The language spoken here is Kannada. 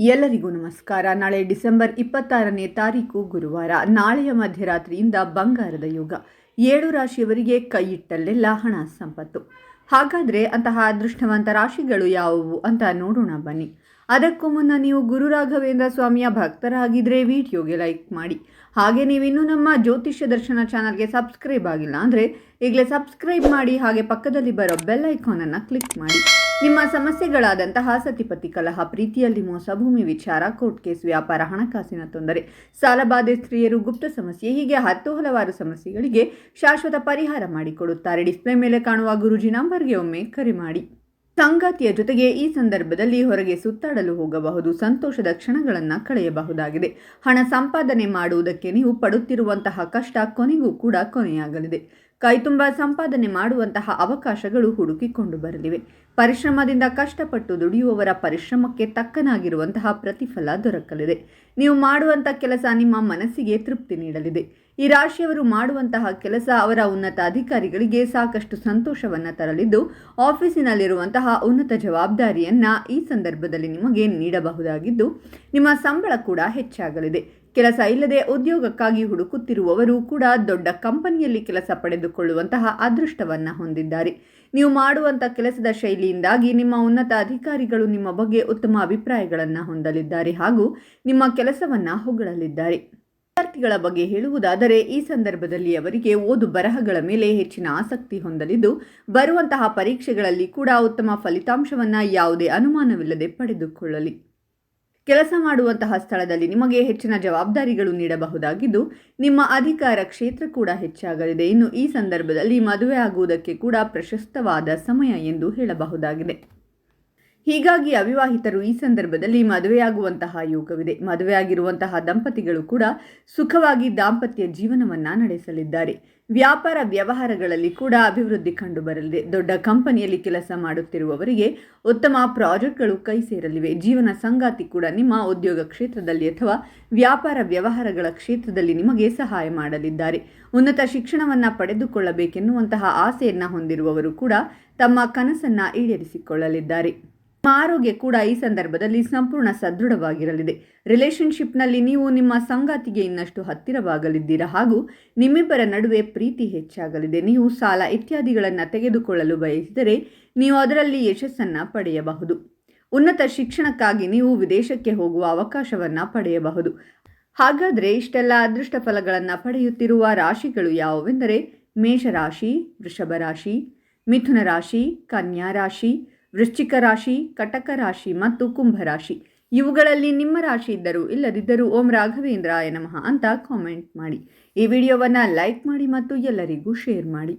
ಎಲ್ಲರಿಗೂ ನಮಸ್ಕಾರ. ನಾಳೆ ಡಿಸೆಂಬರ್ ಇಪ್ಪತ್ತಾರನೇ ತಾರೀಕು ಗುರುವಾರ. ನಾಳೆಯ ಮಧ್ಯರಾತ್ರಿಯಿಂದ ಬಂಗಾರದ ಯುಗ. ಏಳು ರಾಶಿಯವರಿಗೆ ಕೈಯಿಟ್ಟಲ್ಲೆಲ್ಲ ಹಣ ಸಂಪತ್ತು. ಹಾಗಾದರೆ ಅಂತಹ ಅದೃಷ್ಟವಂತ ರಾಶಿಗಳು ಯಾವುವು ಅಂತ ನೋಡೋಣ ಬನ್ನಿ. ಅದಕ್ಕೂ ಮುನ್ನ ನೀವು ಗುರು ರಾಘವೇಂದ್ರ ಸ್ವಾಮಿಯ ಭಕ್ತರಾಗಿದ್ದರೆ ವಿಡಿಯೋಗೆ ಲೈಕ್ ಮಾಡಿ. ಹಾಗೆ ನೀವಿನ್ನೂ ನಮ್ಮ ಜ್ಯೋತಿಷ್ಯ ದರ್ಶನ ಚಾನಲ್ಗೆ ಸಬ್ಸ್ಕ್ರೈಬ್ ಆಗಿಲ್ಲ ಅಂದರೆ ಈಗಲೇ ಸಬ್ಸ್ಕ್ರೈಬ್ ಮಾಡಿ, ಹಾಗೆ ಪಕ್ಕದಲ್ಲಿ ಬರೋ ಬೆಲ್ ಐಕಾನನ್ನು ಕ್ಲಿಕ್ ಮಾಡಿ. ನಿಮ್ಮ ಸಮಸ್ಯೆಗಳಾದಂತಹ ಸತಿಪತಿ ಕಲಹ, ಪ್ರೀತಿಯಲ್ಲಿ ಮೋಸ, ಭೂಮಿ ವಿಚಾರ, ಕೋರ್ಟ್ ಕೇಸ್, ವ್ಯಾಪಾರ, ಹಣಕಾಸಿನ ತೊಂದರೆ ಸಾಲಬಾಧೆ ಸ್ತ್ರೀಯರು ಗುಪ್ತ ಸಮಸ್ಯೆ, ಹೀಗೆ ಹತ್ತು ಹಲವಾರು ಸಮಸ್ಯೆಗಳಿಗೆ ಶಾಶ್ವತ ಪರಿಹಾರ ಮಾಡಿಕೊಡುತ್ತಾರೆ. ಡಿಸ್ಪ್ಲೇ ಮೇಲೆ ಕಾಣುವ ಗುರುಜಿ ನಂಬರ್ಗೆ ಒಮ್ಮೆ ಕರೆ ಮಾಡಿ. ಸಂಗಾತಿಯ ಜೊತೆಗೆ ಈ ಸಂದರ್ಭದಲ್ಲಿ ಹೊರಗೆ ಸುತ್ತಾಡಲು ಹೋಗಬಹುದು. ಸಂತೋಷದ ಕ್ಷಣಗಳನ್ನು ಕಳೆಯಬಹುದಾಗಿದೆ. ಹಣ ಸಂಪಾದನೆ ಮಾಡುವುದಕ್ಕೆ ನೀವು ಪಡುತ್ತಿರುವಂತಹ ಕಷ್ಟ ಕೊನೆಗೂ ಕೂಡ ಕೊನೆಯಾಗಲಿದೆ. ಕೈತುಂಬ ಸಂಪಾದನೆ ಮಾಡುವಂತಹ ಅವಕಾಶಗಳು ಹುಡುಕಿಕೊಂಡು ಬರಲಿವೆ. ಪರಿಶ್ರಮದಿಂದ ಕಷ್ಟಪಟ್ಟು ದುಡಿಯುವವರ ಪರಿಶ್ರಮಕ್ಕೆ ತಕ್ಕನಾಗಿರುವಂತಹ ಪ್ರತಿಫಲ ದೊರಕಲಿದೆ. ನೀವು ಮಾಡುವಂಥ ಕೆಲಸ ನಿಮ್ಮ ಮನಸ್ಸಿಗೆ ತೃಪ್ತಿ ನೀಡಲಿದೆ. ಈ ರಾಶಿಯವರು ಮಾಡುವಂತಹ ಕೆಲಸ ಅವರ ಉನ್ನತ ಅಧಿಕಾರಿಗಳಿಗೆ ಸಾಕಷ್ಟು ಸಂತೋಷವನ್ನು ತರಲಿದ್ದು, ಆಫೀಸಿನಲ್ಲಿರುವಂತಹ ಉನ್ನತ ಜವಾಬ್ದಾರಿಯನ್ನು ಈ ಸಂದರ್ಭದಲ್ಲಿ ನಿಮಗೆ ನೀಡಬಹುದಾಗಿದ್ದು, ನಿಮ್ಮ ಸಂಬಳ ಕೂಡ ಹೆಚ್ಚಾಗಲಿದೆ. ಕೆಲಸ ಇಲ್ಲದೆ ಉದ್ಯೋಗಕ್ಕಾಗಿ ಹುಡುಕುತ್ತಿರುವವರು ಕೂಡ ದೊಡ್ಡ ಕಂಪನಿಯಲ್ಲಿ ಕೆಲಸ ಪಡೆದುಕೊಳ್ಳುವಂತಹ ಅದೃಷ್ಟವನ್ನು ಹೊಂದಿದ್ದಾರೆ. ನೀವು ಮಾಡುವಂಥ ಕೆಲಸದ ಶೈಲಿಯಿಂದಾಗಿ ನಿಮ್ಮ ಉನ್ನತ ಅಧಿಕಾರಿಗಳು ನಿಮ್ಮ ಬಗ್ಗೆ ಉತ್ತಮ ಅಭಿಪ್ರಾಯಗಳನ್ನು ಹೊಂದಲಿದ್ದಾರೆ ಹಾಗೂ ನಿಮ್ಮ ಕೆಲಸವನ್ನು ಹೊಗಳಲಿದ್ದಾರೆ. ವಿದ್ಯಾರ್ಥಿಗಳ ಬಗ್ಗೆ ಹೇಳುವುದಾದರೆ, ಈ ಸಂದರ್ಭದಲ್ಲಿ ಅವರಿಗೆ ಓದು ಬರಹಗಳ ಮೇಲೆ ಹೆಚ್ಚಿನ ಆಸಕ್ತಿ ಹೊಂದಲಿದ್ದು, ಬರುವಂತಹ ಪರೀಕ್ಷೆಗಳಲ್ಲಿ ಕೂಡ ಉತ್ತಮ ಫಲಿತಾಂಶವನ್ನು ಯಾವುದೇ ಅನುಮಾನವಿಲ್ಲದೆ ಪಡೆದುಕೊಳ್ಳಲಿ. ಕೆಲಸ ಮಾಡುವಂತಹ ಸ್ಥಳದಲ್ಲಿ ನಿಮಗೆ ಹೆಚ್ಚಿನ ಜವಾಬ್ದಾರಿಗಳು ನೀಡಬಹುದಾಗಿದ್ದು, ನಿಮ್ಮ ಅಧಿಕಾರ ಕ್ಷೇತ್ರ ಕೂಡ ಹೆಚ್ಚಾಗಲಿದೆ. ಇನ್ನು ಈ ಸಂದರ್ಭದಲ್ಲಿ ಮದುವೆ ಆಗುವುದಕ್ಕೆ ಕೂಡ ಪ್ರಶಸ್ತವಾದ ಸಮಯ ಎಂದು ಹೇಳಬಹುದಾಗಿದೆ. ಹೀಗಾಗಿ ಅವಿವಾಹಿತರು ಈ ಸಂದರ್ಭದಲ್ಲಿ ಮದುವೆಯಾಗುವಂತಹ ಯೋಗವಿದೆ. ಮದುವೆಯಾಗಿರುವಂತಹ ದಂಪತಿಗಳು ಕೂಡ ಸುಖವಾಗಿ ದಾಂಪತ್ಯ ಜೀವನವನ್ನು ನಡೆಸಲಿದ್ದಾರೆ. ವ್ಯಾಪಾರ ವ್ಯವಹಾರಗಳಲ್ಲಿ ಕೂಡ ಅಭಿವೃದ್ಧಿ ಕಂಡುಬರಲಿದೆ. ದೊಡ್ಡ ಕಂಪನಿಯಲ್ಲಿ ಕೆಲಸ ಮಾಡುತ್ತಿರುವವರಿಗೆ ಉತ್ತಮ ಪ್ರಾಜೆಕ್ಟ್ಗಳು ಕೈ ಸೇರಲಿವೆ. ಜೀವನ ಸಂಗಾತಿ ಕೂಡ ನಿಮ್ಮ ಉದ್ಯೋಗ ಕ್ಷೇತ್ರದಲ್ಲಿ ಅಥವಾ ವ್ಯಾಪಾರ ವ್ಯವಹಾರಗಳ ಕ್ಷೇತ್ರದಲ್ಲಿ ನಿಮಗೆ ಸಹಾಯ ಮಾಡಲಿದ್ದಾರೆ. ಉನ್ನತ ಶಿಕ್ಷಣವನ್ನು ಪಡೆದುಕೊಳ್ಳಬೇಕೆನ್ನುವಂತಹ ಆಸೆಯನ್ನು ಹೊಂದಿರುವವರು ಕೂಡ ತಮ್ಮ ಕನಸನ್ನು ಈಡೇರಿಸಿಕೊಳ್ಳಲಿದ್ದಾರೆ. ಆರೋಗ್ಯ ಕೂಡ ಈ ಸಂದರ್ಭದಲ್ಲಿ ಸಂಪೂರ್ಣ ಸದೃಢವಾಗಿರಲಿದೆ. ರಿಲೇಶನ್ಶಿಪ್ನಲ್ಲಿ ನೀವು ನಿಮ್ಮ ಸಂಗಾತಿಗೆ ಇನ್ನಷ್ಟು ಹತ್ತಿರವಾಗಲಿದ್ದೀರಾ ಹಾಗೂ ನಿಮ್ಮಿಬ್ಬರ ನಡುವೆ ಪ್ರೀತಿ ಹೆಚ್ಚಾಗಲಿದೆ. ನೀವು ಸಾಲ ಇತ್ಯಾದಿಗಳನ್ನು ತೆಗೆದುಕೊಳ್ಳಲು ಬಯಸಿದರೆ ನೀವು ಅದರಲ್ಲಿ ಯಶಸ್ಸನ್ನು ಪಡೆಯಬಹುದು. ಉನ್ನತ ಶಿಕ್ಷಣಕ್ಕಾಗಿ ನೀವು ವಿದೇಶಕ್ಕೆ ಹೋಗುವ ಅವಕಾಶವನ್ನು ಪಡೆಯಬಹುದು. ಹಾಗಾದರೆ ಇಷ್ಟೆಲ್ಲ ಅದೃಷ್ಟ ಫಲಗಳನ್ನು ಪಡೆಯುತ್ತಿರುವ ರಾಶಿಗಳು ಯಾವುವೆಂದರೆ ಮೇಷರಾಶಿ ವೃಷಭ ರಾಶಿ ಮಿಥುನ ರಾಶಿ, ಕನ್ಯಾ ರಾಶಿ ವೃಶ್ಚಿಕ ರಾಶಿ, ಕಟಕ ರಾಶಿ ಮತ್ತು ಕುಂಭರಾಶಿ ಇವುಗಳಲ್ಲಿ ನಿಮ್ಮ ರಾಶಿ ಇದ್ದರೂ ಇಲ್ಲದಿದ್ದರೂ ಓಂ ರಾಘವೇಂದ್ರಾಯ ನಮಃ ಅಂತ ಕಾಮೆಂಟ್ ಮಾಡಿ. ಈ ವಿಡಿಯೋವನ್ನು ಲೈಕ್ ಮಾಡಿ ಮತ್ತು ಎಲ್ಲರಿಗೂ ಶೇರ್ ಮಾಡಿ.